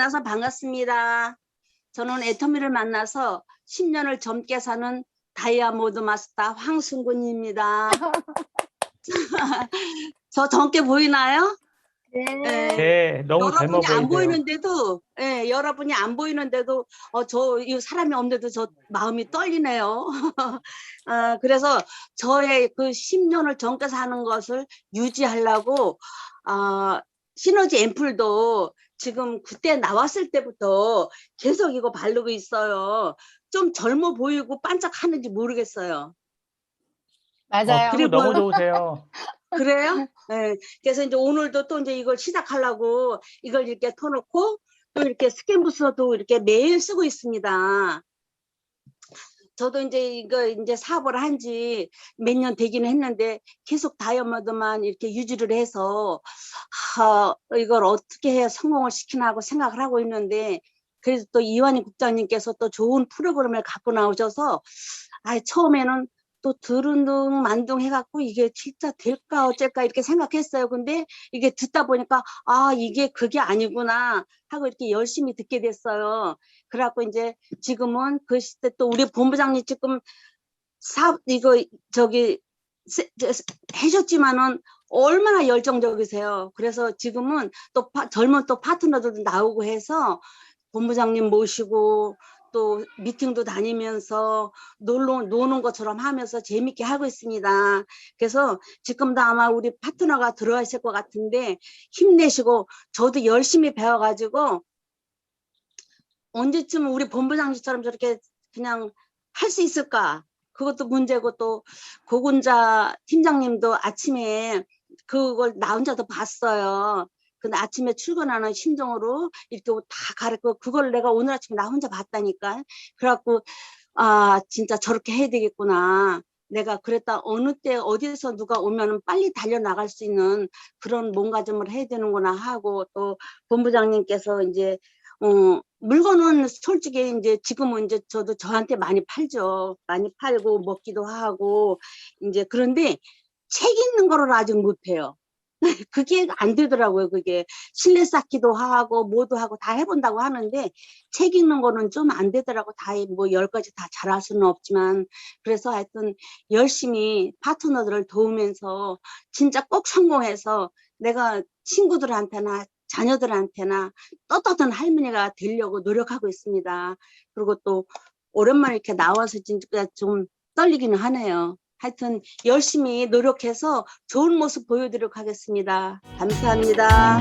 만나서 반갑습니다. 저는 애터미를 만나서 10년을 젊게 사는 다이아 모드 마스터 황순군입니다. 저 젊게 보이나요? 네. 네. 네, 너무 젊어 여러분이 안. 보이는데도, 예, 여러분이 안 보이는데도, 어, 저, 이 사람이 없는데도 저 마음이 떨리네요. 아, 그래서 저의 그 10년을 젊게 사는 것을 유지하려고, 아, 시너지 앰플도 지금 그때 나왔을 때부터 계속 이거 바르고 있어요. 좀 젊어 보이고 반짝하는지 모르겠어요. 맞아요. 어, 피부 너무. 좋으세요. 그래요? 네. 그래서 이제 오늘도 또 이제 이걸 시작하려고 이걸 이렇게 터놓고 또 이렇게 스캔부스도 이렇게 매일 쓰고 있습니다. 저도 이제 이거 이제 사업을 한 지 몇 년 되기는 했는데 계속 다이아몬드만 이렇게 유지를 해서 하, 이걸 어떻게 해야 성공을 시키나 하고 생각을 하고 있는데 그래서 또 이완희 국장님께서 또 좋은 프로그램을 갖고 나오셔서 아 처음에는 또 들은 둥 만둥 해갖고 이게 진짜 될까 어쩔까 이렇게 생각했어요. 근데 이게 듣다 보니까 아 이게 그게 아니구나 하고 이렇게 열심히 듣게 됐어요. 그래갖고 이제 지금은 그 시대 또 우리 본부장님 지금 사 이거 저기 해줬지만은 얼마나 열정적이세요. 그래서 지금은 또 파- 젊은 또 파트너들도 나오고 해서 본부장님 모시고 또 미팅도 다니면서 놀러 노는 것처럼 하면서 재밌게 하고 있습니다. 그래서 지금도 아마 우리 파트너가 들어가실 것 같은데 힘내시고 저도 열심히 배워가지고 언제쯤 우리 본부장님처럼 저렇게 그냥 할 수 있을까? 그것도 문제고 또 고군자 팀장님도 아침에 그걸 나 혼자도 봤어요. 근데 아침에 출근하는 심정으로 이렇게 다 가르쳐 그걸 내가 오늘 아침에 나 혼자 봤다니까. 그래갖고 아 진짜 저렇게 해야 되겠구나. 내가 그랬다 어느 때 어디서 누가 오면은 빨리 달려 나갈 수 있는 그런 몸가짐을 해야 되는구나 하고 또 본부장님께서 이제 어 물건은 솔직히 이제 지금은 이제 저도 저한테 많이 팔죠. 많이 팔고 먹기도 하고 이제 그런데 책 읽는 거를 아직 못해요. 그게 안 되더라고요. 그게 실내 쌓기도 하고 뭐도 하고 다 해본다고 하는데 책 읽는 거는 좀 안 되더라고. 다 뭐 열 가지 다 잘할 수는 없지만 그래서 하여튼 열심히 파트너들을 도우면서 진짜 꼭 성공해서 내가 친구들한테나 자녀들한테나 떳떳한 할머니가 되려고 노력하고 있습니다. 그리고 또 오랜만에 이렇게 나와서 진짜 좀 떨리기는 하네요. 하여튼 열심히 노력해서 좋은 모습 보여드리도록 하겠습니다. 감사합니다.